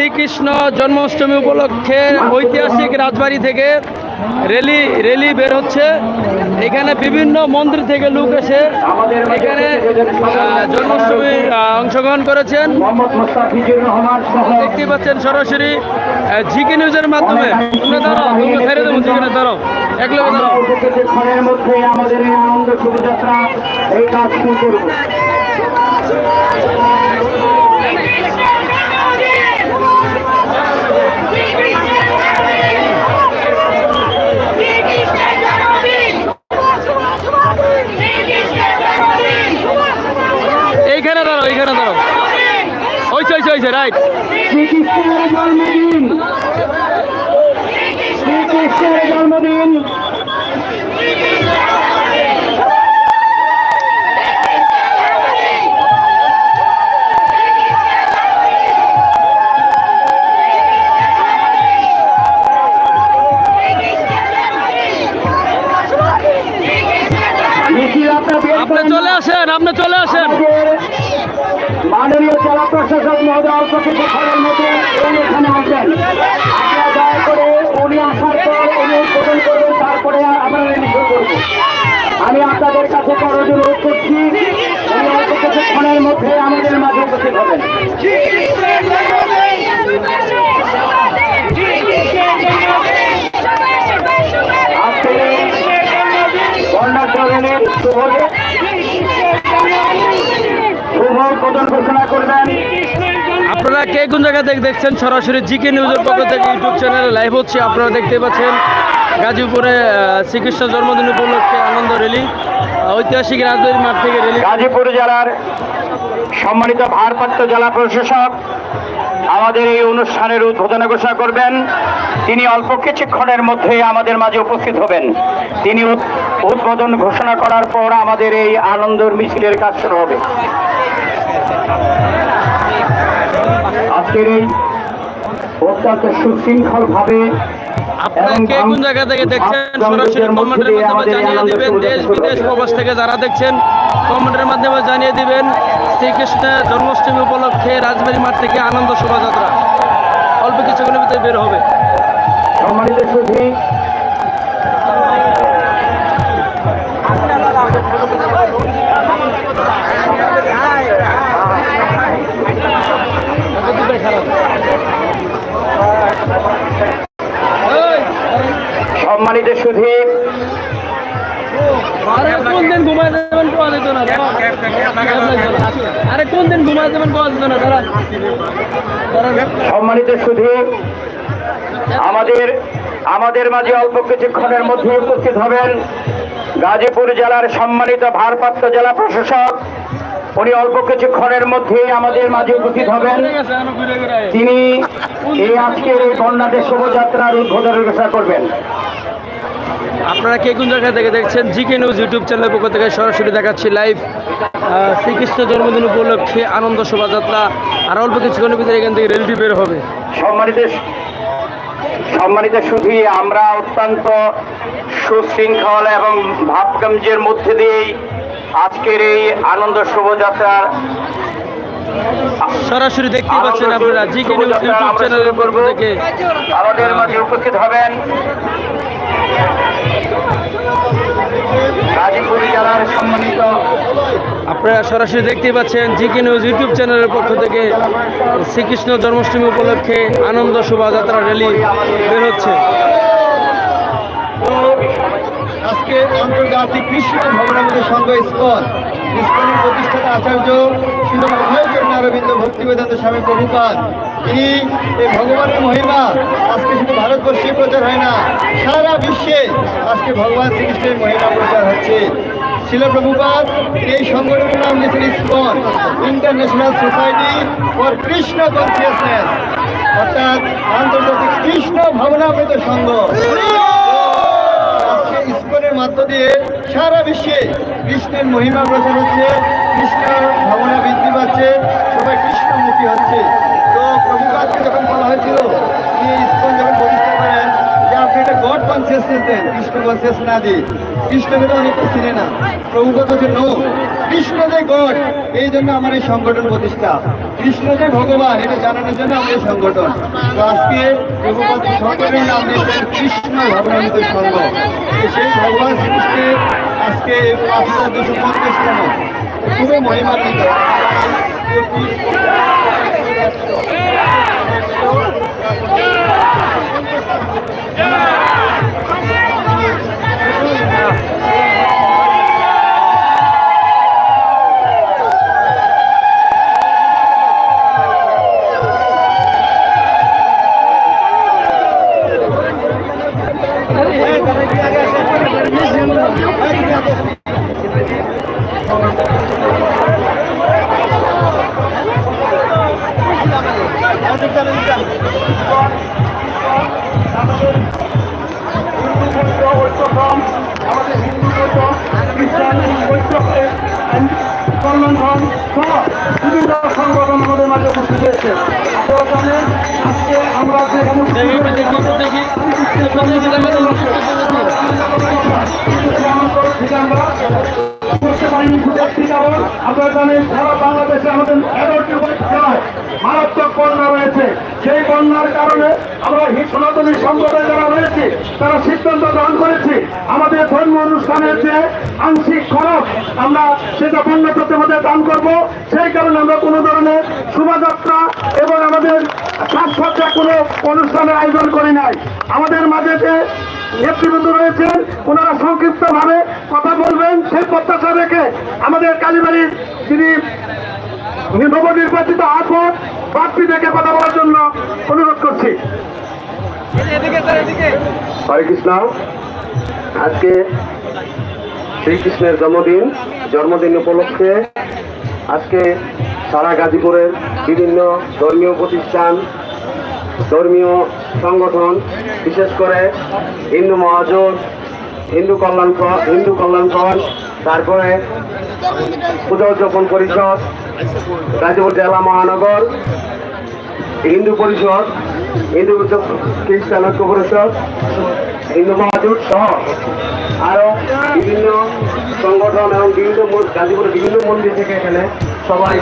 শ্রীকৃষ্ণ জন্মাষ্টমী উপলক্ষে ঐতিহাসিক রাজবাড়ি থেকে রেলি রেলি বের হচ্ছে। এখানে বিভিন্ন মন্দির থেকে লোক এসে এখানে জন্মাষ্টমী অংশগ্রহণ করেছেন। দেখতে পাচ্ছেন সরাসরি জিকে নিউজের মাধ্যমে। তোমরা দেবো জিকে এক লোক হয়েছে রাইট শ্রীকৃষ্ণের জন্মদিন শ্রীকৃষ্ণের জন্মদিন আপনি। চলে আসেন আপনি চলে আসেন প্রশাসক মহোদয় কিছুক্ষণের মধ্যে উনি এখানে আসবেন আপনারা দয়া করে উনি আসার পর উনি উদ্বোধন করবেন, তারপরে আমরা নিষেধ করব। আমি আপনাদের কাছে বড় অনুরোধ করছি, উনি অল্প কিছুক্ষণের মধ্যে আমাদের মাঝে উপস্থিত হবেন। আপনারা কে কোন জায়গা থেকে দেখছেন? সরাসরি জিকে নিউজের পক্ষ থেকে ইউটিউব চ্যানেলে লাইভ হচ্ছে আপনারা দেখতে পাচ্ছেন গাজীপুরে শ্রীকৃষ্ণ জন্মদিন উপলক্ষে আনন্দ রেলি ঐতিহাসিক রাজবাড়ি মাঠ থেকে র্যালি গাজীপুর জেলার সম্মানিত ভারপ্রাপ্ত জেলা প্রশাসক আমাদের এই অনুষ্ঠানের উদ্বোধন ঘোষণা করবেন। তিনি অল্প কিছুক্ষণের মধ্যে আমাদের মাঝে উপস্থিত হবেন। তিনি উদ- উদ্বোধন ঘোষণা করার পর আমাদের এই আনন্দের মিছিলের কাজ শুরু হবে। আজকের এই অত্যন্ত সুশৃঙ্খল ভাবে আপনারা কে কোন জায়গা থেকে দেখছেন? সরাসরি কমেন্টের মাধ্যমে জানিয়ে দিবেন দেশ বিদেশ প্রবাস থেকে যারা দেখছেন কমেন্টের মাধ্যমে জানিয়ে দিবেন শ্রীকৃষ্ণের জন্মাষ্টমী উপলক্ষে রাজবাড়ী মাঠ থেকে আনন্দ শোভাযাত্রা। অল্প কিছুক্ষণের ভিতরে বের হবে। সম্মানিত সুধী সম্মানিত সুধী আমাদের আমাদের মাঝে অল্প কিছুক্ষণের মধ্যে উপস্থিত হবেন গাজীপুর জেলার সম্মানিত ভারপ্রাপ্ত জেলা প্রশাসক। উনি অল্প কিছুক্ষণের মধ্যে আমাদের মাঝে উপস্থিত হবেন। তিনি এই আজকের এই বন্যাদের শোভাযাত্রার উদ্বোধন ঘোষণা করবেন। আপনারা কে কোন জায়গা থেকে দেখছেন? জিকে নিউজ ইউটিউব চ্যানেলের পক্ষ থেকে সরাসরি দেখাচ্ছি লাইভ শ্রীকৃষ্ণ জন্মদিন উপলক্ষে আনন্দ শোভাযাত্রা। আর অল্প কিছুক্ষণের ভিতরে এখান থেকে রেলটি বের হবে। সম্মানিত সম্মানিত সুধী আমরা অত্যন্ত সুশৃঙ্খল এবং ভাবগঞ্জের মধ্যে দিয়েই আজকের এই আনন্দ শোভাযাত্রার সরাসরি দেখতে পাচ্ছেন আপনারা জিকে নিউজ ইউটিউব চ্যানেলের পক্ষ থেকে। আমাদের মাঝে উপস্থিত হবেন আপনারা সরাসরি দেখতে পাচ্ছেন জিকে নিউজ ইউটিউব চ্যানেলের পক্ষ থেকে শ্রীকৃষ্ণ জন্মাষ্টমী উপলক্ষে আনন্দ শোভাযাত্রা র্যালি বের হচ্ছে। আজকে আন্তর্জাতিক কৃষ্ণ ভবনামী সংঘ ইস্কন, ইস্কনের প্রতিষ্ঠাতা আচার্য শিল অভয়চরণ অরবিন্দ ভক্তি বেদান্ত স্বামী প্রভুপাদ। তিনি এই ভগবানের মহিমা, আজকে শুধু ভারতবর্ষে প্রচার হয় না, সারা বিশ্বে আজকে ভগবান শ্রীকৃষ্ণের মহিমা প্রচার হচ্ছে। শিল প্রভুপাদ এই সংগঠনের নাম দিয়েছেন ISKCON, international society for Krishna consciousness, অর্থাৎ আন্তর্জাতিক কৃষ্ণ ভবনামৃত সংঘ। মধ্য দিয়ে সারা বিশ্বে কৃষ্ণের মহিমা প্রচার হচ্ছে কৃষ্ণের ভাবনা বৃদ্ধি পাচ্ছে, সবাই কৃষ্ণমুখী হচ্ছে। তো প্রভুপাতকে যখন বলা হয়েছিল তিনি ইস্কন যখন যে একটা গড কনসিয়াসনেস দেন। কৃষ্ণ কনসিয়াস না দিয়ে। কৃষ্ণকে তো অনেকে চিনে না। প্রভুপাত হচ্ছে নো, কৃষ্ণ যে গড, এই জন্য আমার এই সংগঠন প্রতিষ্ঠা। কৃষ্ণ যে ভগবান, এটা জানানোর জন্য আমার এই সংগঠন। তো আজকে প্রভুপাত সংগঠনের নাম দিয়েছেন কৃষ্ণ ভগবানিত সংঘ। সেই ভগবান শ্রীকৃষ্ণের আজকে পাঁচ হাজার দুশো পঞ্চাশতম খুবই মহিমান্বিত। আমাদের আমরা দেখাতে করতে পারিনি সুযোগটি কারণ মারাত্মক বন্যা রয়েছে সেই বন্যার কারণে আমরা সনাতনী সংগঠন যারা রয়েছে তারা সিদ্ধান্ত গ্রহণ করেছি আমাদের ধর্ম অনুষ্ঠানের যে আংশিক খরচ আমরা সেটা বন্যা প্রতিমধ্যে দান করব। সেই কারণে আমরা কোনো ধরনের শোভাযাত্রা এবং আমাদের সাজসজ্জা কোনো অনুষ্ঠানের আয়োজন করি নাই। আমাদের মাঝে যে নেতৃবৃন্দ রয়েছেন ওনারা সংক্ষিপ্ত ভাবে কথা বলবেন। সেই প্রত্যাশা রেখে আমাদের কালীবাড়ির যিনি নবনির্বাচিত আসন প্রার্থী থেকে কথা বলার জন্য অনুরোধ করছি। হরে কৃষ্ণ। আজকে শ্রীকৃষ্ণের জন্মদিন জন্মদিন উপলক্ষে আজকে সারা গাজীপুরের বিভিন্ন ধর্মীয় প্রতিষ্ঠান, ধর্মীয় সংগঠন, বিশেষ করে হিন্দু মহাজোট, হিন্দু কল্যাণ হিন্দু কল্যাণ তারপরে পূজা উদযাপন পরিষদ, গাজীপুর জেলা মহানগর, হিন্দু পরিষদ, হিন্দু খ্রিস্টান ঐক্য পরিষদ হিন্দু মহাজোট সহ আরও বিভিন্ন সংগঠন এবং বিভিন্ন গাজীপুরের বিভিন্ন মন্দির থেকে এখানে সবাই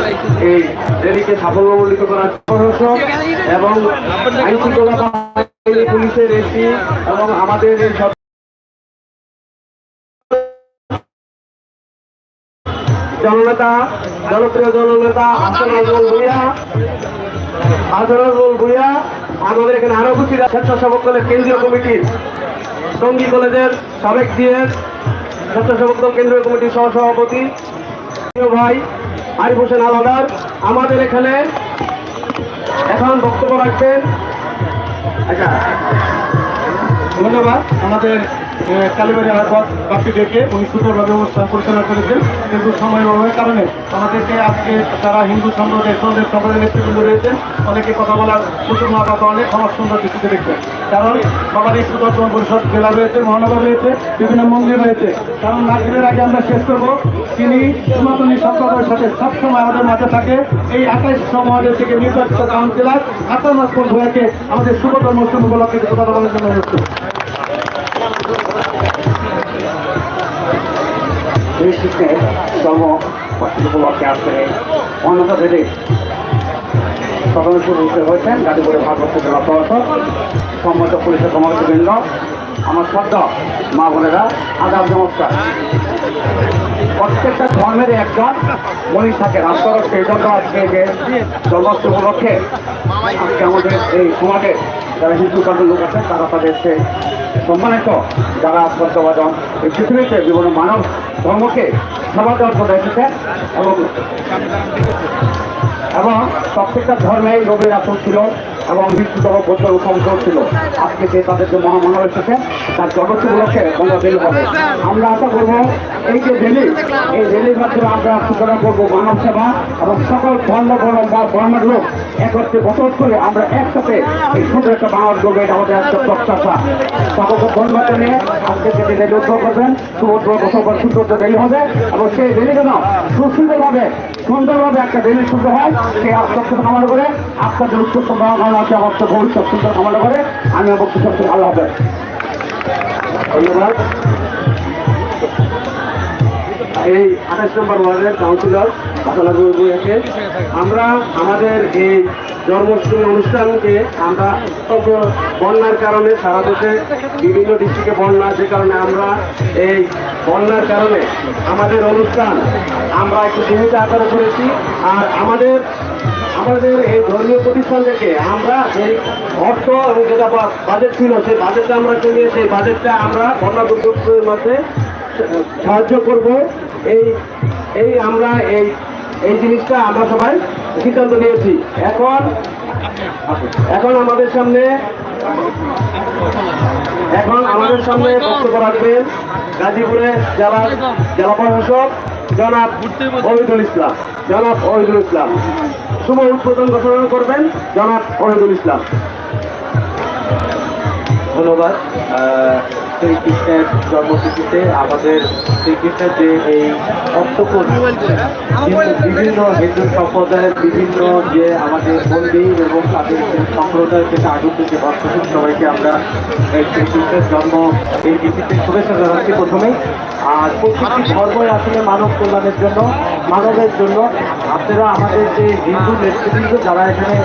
এই র্যালিকে সাফল্যমণ্ডিত করার প্রশাসক এবং পুলিশের এসি এবং আমাদের এই সব জননেতা, জনপ্রিয় জননেতা হাসান আজমল ভুইয়া আজহারুল ভুইয়া আমাদের এখানে আরও আছে স্বেচ্ছাসেবক দলের কেন্দ্রীয় কমিটির টঙ্গী কলেজের সাবেক ডিএস স্বেচ্ছাসেবক কেন্দ্রীয় কমিটির সহসভাপতি সভাপতি ভাই আরিফ হোসেন আলাদার আমাদের এখানে এখন বক্তব্য রাখবেন। আচ্ছা ধন্যবাদ। আমাদের কালীবাড়ি আহ্বাদ বাপি ডেকে উনি সুন্দরভাবে অনুষ্ঠান পরিচালনা করেছেন। কিন্তু সময়ের অভাবের কারণে আমাদেরকে আজকে যারা হিন্দু সম্প্রদায় সন্দেহ সম্প্রদায়ের নেতৃবৃন্দ রয়েছেন, অনেকে কথা বলার সুযোগ না পাওয়ার কারণে ক্ষমা সুন্দর দৃষ্টিতে দেখবেন কারণ সবারই সুদর্শন পরিষদ জেলা রয়েছে, মহানগর রয়েছে, বিভিন্ন মন্দির রয়েছে। কারণ নাগরিকের আগে আমরা শেষ করব। তিনি সনাতনী সম্প্রদায়ের সাথে সবসময় আমাদের মাঝে থাকে। এই আঠাইশ সমাজের থেকে নির্বাচিত কাউন্সিলর আসফল ভূয়াকে আমাদের শুভ জন্মোৎসব উপলক্ষে কথা বলার জন্য। শ্রীকৃষ্ণের জন্ম উপলক্ষে আসছে অন্যতা ভেদে সদস্য রূপে হয়েছেন গাজীপুরে জেলা প্রশাসক সম্মত পুলিশের কমান্ডবৃন্দ আমার শ্রদ্ধা মা বোনেরা আদাব নমস্কার। প্রত্যেকটা ধর্মের একজন মনিষ থাকে। রাষ্ট্র সেই জন্য আজকে যে জন্মাষ্টমী উপলক্ষে আজকে আমাদের এই সমাজে যারা হিন্দু ধর্মের লোক আছেন তারা তাদের সে সম্মানিত যারা শ্রদ্ধাভাজন এই পৃথিবীতে বিভিন্ন মানব ধর্মকে সেবা দেওয়ার জন্য এসেছেন এবং এবং প্রত্যেকটা ধর্মেই রবির আসন ছিল। এবং মৃত্যুতম বৌদ্ধ রূপান্তর ছিল। আজকে যে তাদের যে মহামানব এসেছে তার জগৎ উপলক্ষে আমরা রেলি হবে আমরা আশা করব এই যে রেলি, এই রেলির মাধ্যমে আমরা সূচনা করব মানব সেবা এবং সকল ধর্ম বর্ণ বা ধর্মের লোক একত্রে বসত করে আমরা একসাথে এই সুন্দর একটা বাংলার গর্বে এটা আমাদের একটা প্রত্যাশা। সকলকে ধন্যবাদ নিয়ে আজকে যে রেলি উদ্যোগ করবেন সুভদ্র বসবাস সুন্দর রেলি হবে এবং সেই রেলি যেন সুন্দরভাবে সুন্দরভাবে একটা দেবী সুন্দর হয়, সেই আত্মকে কামনা করে, আপনাদের উচ্চ সম্ভাবনা আছে, আমার তো ভবিষ্যৎ সুন্দর কামনা করে, আমি আমার বক্তব্য ভালো হবে ধন্যবাদ। এই আঠাশ নম্বর ওয়ার্ডের কাউন্সিলর ভূঁইয়াকে আমরা আমাদের এই জন্মাষ্টমী অনুষ্ঠানকে আমরা বন্যার কারণে সারা দেশে বিভিন্ন ডিস্ট্রিক্টে বন্যা, যে কারণে আমরা এই বন্যার কারণে আমাদের অনুষ্ঠান আমরা একটু সীমিত আকারে করেছি। আর আমাদের আমাদের এই ধর্মীয় প্রতিষ্ঠান থেকে আমরা এই অর্থ এবং যেটা বাজেট ছিল, সেই বাজেটটা আমরা কমিয়ে, সেই বাজেটটা আমরা বন্যা দুর্যোগের মধ্যে সাহায্য করব। এই এই আমরা এই এই জিনিসটা আমরা সবাই সিদ্ধান্ত নিয়েছি। এখন এখন আমাদের সামনে, এখন আমাদের সামনে বক্তব্য রাখবেন গাজীপুরের জেলা জেলা প্রশাসক জনাব ওহিদুল ইসলাম। জনাব ওহিদুল ইসলাম। শুভ উদ্বোধন ঘোষণা করবেন জনাব ওহিদুল ইসলাম। ধন্যবাদ। শ্রীকৃষ্ণের জন্মতিথিতে আমাদের শ্রীকৃষ্ণের যে এই অষ্টকোণ বিভিন্ন হিন্দু সম্প্রদায়ের বিভিন্ন যে আমাদের মন্দির এবং তাদের সম্প্রদায় থেকে আগত যে ভক্তদের সবাইকে আমরা এই শ্রীকৃষ্ণের জন্ম এই তিথিতে শুভেচ্ছা জানাচ্ছি প্রথমেই। আর প্রত্যেকটি ধর্মই আসলে মানব কল্যাণের জন্য, মানবের জন্য। আপনারা আমাদের যে হিন্দু নেতৃবৃন্দ যারা এখানে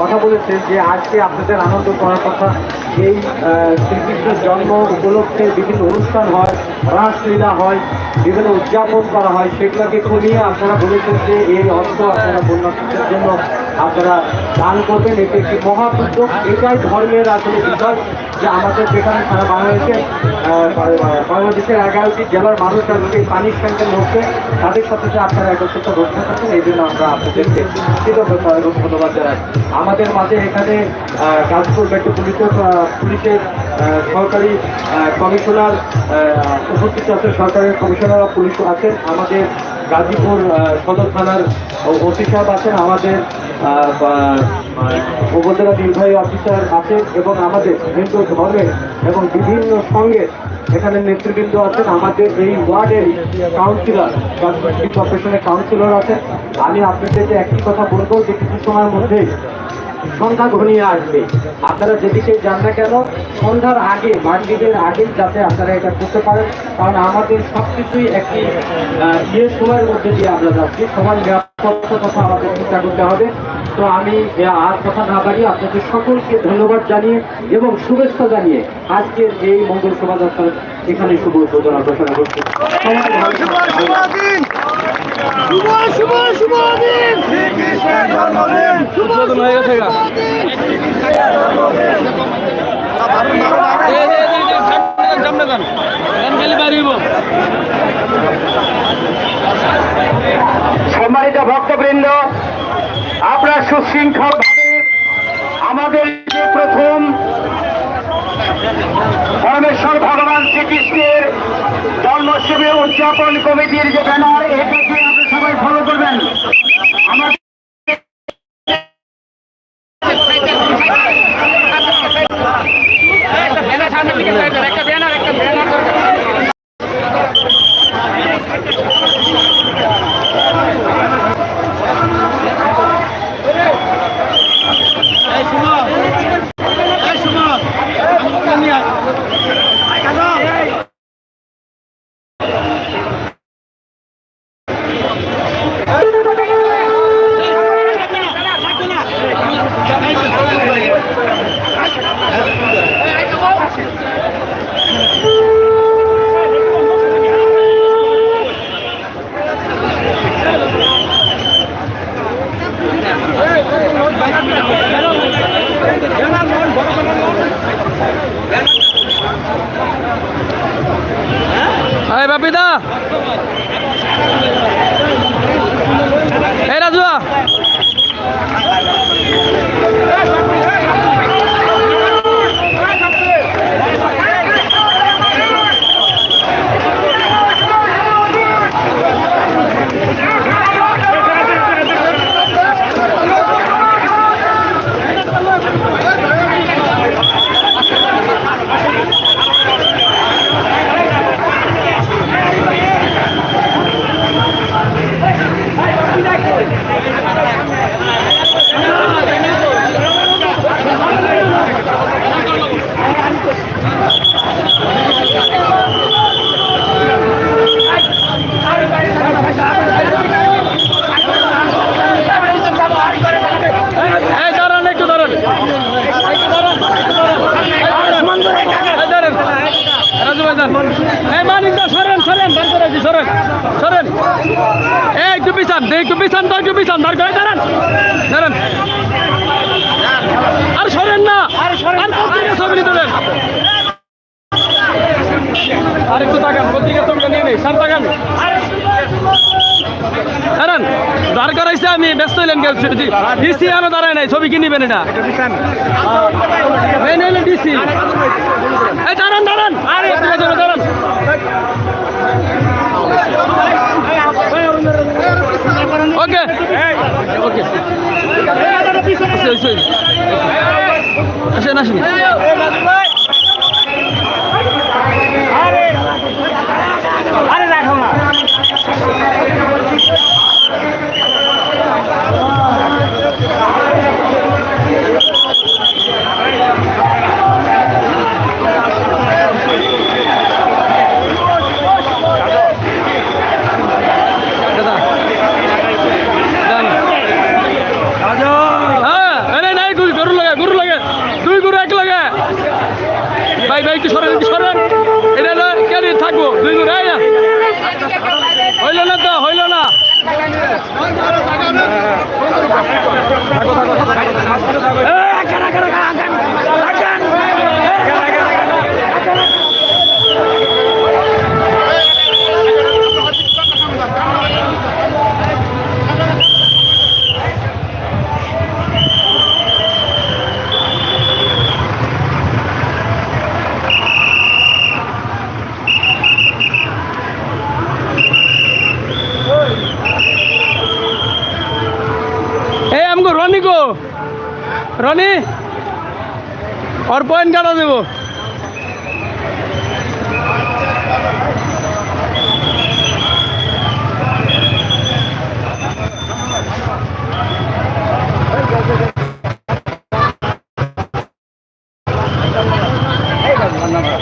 কথা বলেছেন যে আজকে আপনাদের আনন্দ করার কথা, এই শ্রীকৃষ্ণের জন্ম উপলক্ষে বিভিন্ন অনুষ্ঠান হয়, রাসলীলা হয়, বিভিন্ন উদযাপন করা হয়। সেগুলোকে নিয়ে আপনারা বলেছেন যে এই অর্থ আপনারা বন্যার জন্য আপনারা দান করবেন, এটি একটি মহা উদ্যোগ এটাই ধর্মের আসলে বিষয় যে আমাদের যেখানে সারা বাংলাদেশে বাংলাদেশের এগারোটি জেলার মানুষ পানির সংখ্যা মধ্যে তাদের সাথে যে আপনারা একত্রিত রক্ষা করছেন এই জন্য আমরা আপনাদেরকে কৃতজ্ঞতা এবং ধন্যবাদ জানাই। আমাদের মাঝে এখানে গাজীপুর পুলিশের পুলিশের সরকারি কমিশনার উপস্থিত আছে সরকারের কমিশনার পুলিশ আছেন। আমাদের গাজীপুর সদর থানার ওসি সাহেব আছেন আমাদের উপজেলা নির্বাহী অফিসার আছেন এবং আমাদের হিন্দু ধর্মের এবং বিভিন্ন সঙ্গে এখানে নেতৃবৃন্দ আছেন। আমাদের এই ওয়ার্ডের কাউন্সিলর কর্পোরেশনের কাউন্সিলর আছেন। আমি আপনাদেরকে একই কথা বলব যে কিছু সময়ের মধ্যে সন্ধ্যা ঘনিয়ে আসবে। আপনারা যেদিকে যান না কেন সন্ধ্যার আগে মাগরীবের আগে যাতে আপনারা এটা করতে পারেন কারণ আমাদের সব কিছুই একটি আহ, ইয়ে সময়ের মধ্যে দিয়ে আমরা যাচ্ছি। সমান নিরাপত্তা কথা আমাদের চিন্তা করতে হবে। তো আমি আর কথা না বাড়িয়ে আপনাদের সকলকে ধন্যবাদ জানিয়ে এবং শুভেচ্ছা জানিয়ে আজকের এই মঙ্গল শোভাযাত্রার এখানে শুভ উদ্বোধন ঘোষণা করছি। সম্মানিত ভক্তবৃন্দ আপনারা সুশৃঙ্খল ভাবে আমাদের প্রথম পরমেশ্বর ভগবান শ্রীকৃষ্ণের জন্মাষ্টমী উদযাপন কমিটির যে ব্যানার, এটাকে আপনি সবাই ফলো করবেন। আমাদের এই শুনো এই শুনো আমাকে নিয়ে আয়। এই বাপিদা। এই রাজুয়া। ছবি তোলেন আর একটু তাকান আমি ব্যস্ত হইলেন জি ডিসি আরও দাঁড়ায় নাই ছবি কি নিবেন এটা? ডিসি দাঁড়ান দাঁড়ান। দাঁড়ান। ওকে ওকে আসেন আসেন আরে Gracias.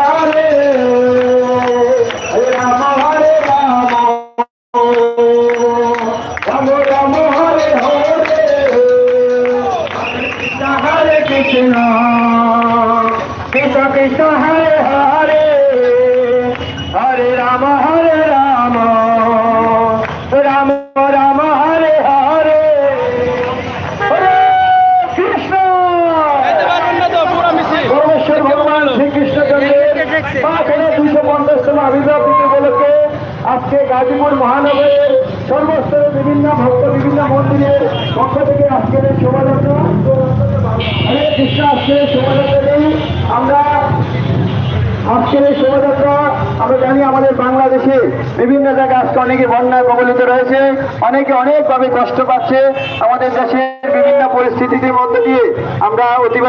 হরে রাম হরে রাম। রাম রাম হরে হরে। হরে কৃষ্ণ। পরমেশ্বর ভগবান শ্রীকৃষ্ণচন্দ্রের পাঁচশো দুশো পঞ্চাশতম আবির্ভাব উপলক্ষে আজকে গাজীপুর মহানগরের সর্বস্তরে বিভিন্ন ভক্ত বিভিন্ন মন্দিরের পক্ষ থেকে আজকের এই শোভাযাত্রা। হরে কৃষ্ণ আজকের এই শোভাযাত্রা আমরা আজকের এই শোভাযাত্রা আমরা জানি আমাদের বাংলাদেশে বিভিন্ন জায়গায় আজকে অনেকে বন্যায় কবলিত রয়েছে, অনেকে অনেকভাবে কষ্ট পাচ্ছে। আমাদের দেশে বিভিন্ন পরিস্থিতির মধ্যে দিয়ে আমরা অতিবাহিত